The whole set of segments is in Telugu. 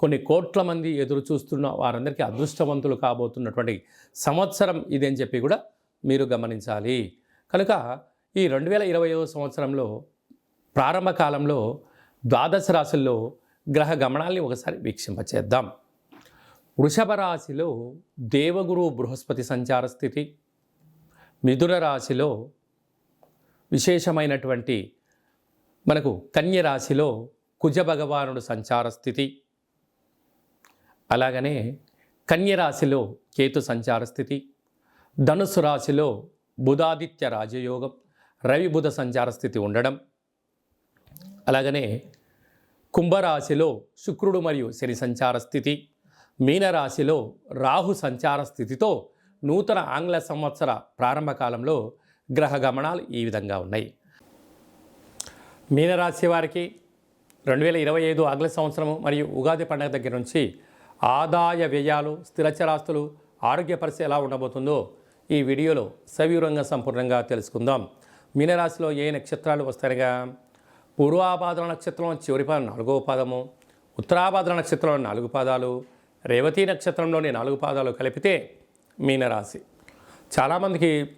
కొన్ని కోట్ల మంది ఎదురు చూస్తున్న వారందరికీ అదృష్టవంతులు కాబోతున్నటువంటి సంవత్సరం ఇది అని చెప్పి కూడా మీరు గమనించాలి. కనుక ఈ రెండు వేల ఇరవై సంవత్సరంలో ప్రారంభ కాలంలో ద్వాదశ రాశుల్లో గ్రహ గమనాల్ని ఒకసారి వీక్షింపచేద్దాం. వృషభ రాశిలో దేవగురు బృహస్పతి సంచార స్థితి మిథున రాశిలో విశేషమైనటువంటి మనకు కన్య రాశిలో కుజ భగవానుడు సంచార స్థితి అలాగనే కన్యరాశిలో కేతు సంచార స్థితి ధనుసు రాశిలో బుధాదిత్య రాజయోగం రవి బుధ సంచార స్థితి ఉండడం. అలాగనే కుంభరాశిలో శుక్రుడు మరియు శని సంచార స్థితి మీనరాశిలో రాహు సంచార స్థితితో నూతన ఆంగ్ల సంవత్సర ప్రారంభ కాలంలో గ్రహ గమనాలు ఈ విధంగా ఉన్నాయి. మీనరాశి వారికి రెండు వేల ఇరవై ఐదు ఆంగ్ల సంవత్సరము మరియు ఉగాది పండుగ దగ్గర నుంచి ఆదాయ వ్యయాలు స్థిరచరాస్తులు ఆరోగ్య పరిస్థితి ఎలా ఉండబోతుందో ఈ వీడియోలో సవివరంగా సంపూర్ణంగా తెలుసుకుందాం. మీనరాశిలో ఏ నక్షత్రాలు వస్తాయిగా పూర్వాభాద్ర నక్షత్రం చివరి పాదం నాలుగవ పాదము ఉత్తరాభాద్ర నక్షత్రంలో నాలుగు పాదాలు రేవతి నక్షత్రంలోని నాలుగు పాదాలు కలిపితే మీనరాశి. చాలామందికి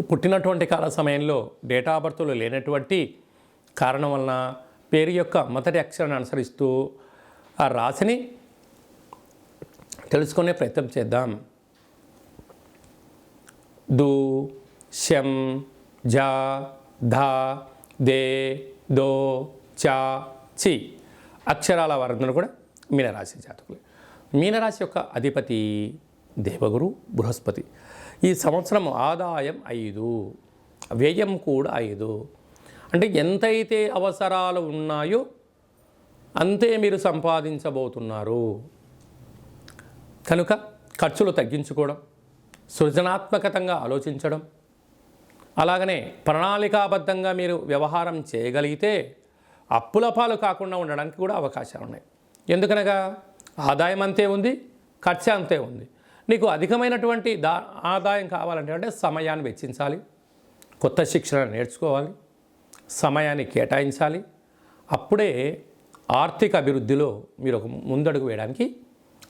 పుట్టినటువంటి కాల సమయంలో డేటా ఆఫ్ బర్త్లు లేనటువంటి కారణం వలన పేరు యొక్క మొదటి అక్షరాన్ని అనుసరిస్తూ ఆ రాశిని తెలుసుకునే ప్రయత్నం చేద్దాం. దు శం జ ధ దే దో చ చి అక్షరాల వారందరూ కూడా మీనరాశి జాతకులు. మీనరాశి యొక్క అధిపతి దేవగురు బృహస్పతి. ఈ సంవత్సరం ఆదాయం ఐదు వ్యయం కూడా ఐదు. అంటే ఎంతైతే అవసరాలు ఉన్నాయో అంతే మీరు సంపాదించబోతున్నారు. కనుక ఖర్చులు తగ్గించుకోవడం సృజనాత్మకతంగా ఆలోచించడం అలాగనే ప్రణాళికాబద్ధంగా మీరు వ్యవహారం చేయగలిగితే అప్పుల పాలు కాకుండా ఉండడానికి కూడా అవకాశాలు ఉన్నాయి. ఎందుకనగా ఆదాయం అంతే ఉంది ఖర్చు అంతే ఉంది. నీకు అధికమైనటువంటి దా ఆదాయం కావాలంటే అంటే సమయాన్ని వెచ్చించాలి కొత్త శిక్షణ నేర్చుకోవాలి సమయాన్ని కేటాయించాలి. అప్పుడే ఆర్థిక అభివృద్ధిలో మీరు ఒక ముందడుగు వేయడానికి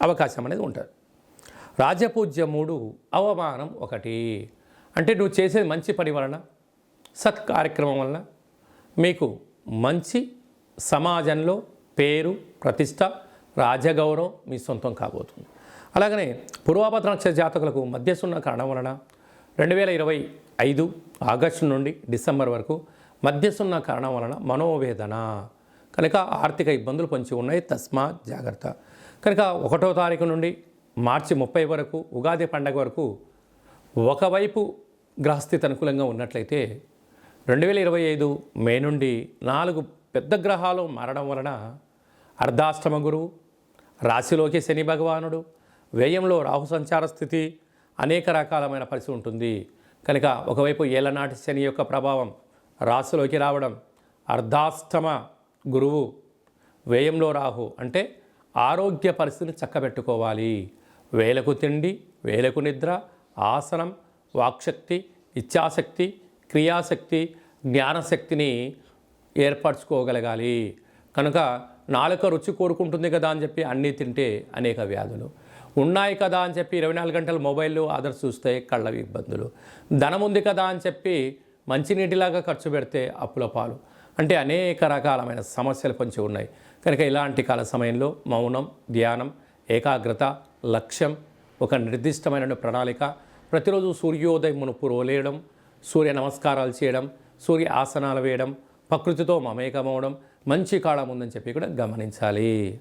అవకాశం అనేది ఉంటుంది. రాజపూజ్య మూడు అవమానం ఒకటి. అంటే నువ్వు చేసేది మంచి పని వలన సత్ కార్యక్రమం వలన మీకు మంచి సమాజంలో పేరు ప్రతిష్ట రాజగౌరవం మీ సొంతం కాబోతుంది. అలాగనే పూర్వాభద్ర నక్షత్ర జాతకులకు మధ్యసున్న కారణం వలన రెండు వేల ఇరవై ఐదు ఆగస్టు నుండి డిసెంబర్ వరకు మధ్యసున్న కారణం వలన మనోవేదన కనుక ఆర్థిక ఇబ్బందులు పొంచి ఉన్నాయి. తస్మాత్ జాగ్రత్త. కనుక ఒకటో తారీఖు నుండి మార్చి ముప్పై వరకు ఉగాది పండగ వరకు ఒకవైపు గ్రహస్థితి అనుకూలంగా ఉన్నట్లయితే రెండు వేల ఇరవై ఐదు మే నుండి నాలుగు పెద్ద గ్రహాలు మారడం వలన అర్ధాష్టమ గురువు రాశిలోకి శని భగవానుడు వ్యయంలో రాహు సంచార స్థితి అనేక రకాలమైన పరిస్థితి ఉంటుంది. కనుక ఒకవైపు ఏలనాటి శని యొక్క ప్రభావం రాశిలోకి రావడం అర్ధాష్టమ గురువు వ్యయంలో రాహు అంటే ఆరోగ్య పరిస్థితిని చక్కబెట్టుకోవాలి. వేలకు తిండి వేలకు నిద్ర ఆసనం వాక్శక్తి ఇచ్ఛాశక్తి క్రియాశక్తి జ్ఞానశక్తిని ఏర్పరచుకోగలగాలి. కనుక నాలుక రుచి కోరుకుంటుంది కదా అని చెప్పి అన్నీ తింటే అనేక వ్యాధులు. ఉన్నాయి కదా అని చెప్పి ఇరవై నాలుగు గంటలు మొబైల్ అదర్స్ చూస్తే కళ్ళ ఇబ్బందులు. ధనం ఉంది కదా అని చెప్పి మంచినీటిలాగా ఖర్చు పెడితే అప్పుల పాలు. అంటే అనేక రకాలమైన సమస్యలు పంచి ఉన్నాయి. కనుక ఇలాంటి కాల సమయంలో మౌనం ధ్యానం ఏకాగ్రత లక్ష్యం ఒక నిర్దిష్టమైన ప్రణాళిక. ప్రతిరోజు సూర్యోదయం మునుపు రోలేయడం సూర్య నమస్కారాలు చేయడం సూర్య ఆసనాలు వేయడం ప్రకృతితో మమేకమవడం మంచి కాలం ఉందని చెప్పి కూడా గమనించాలి.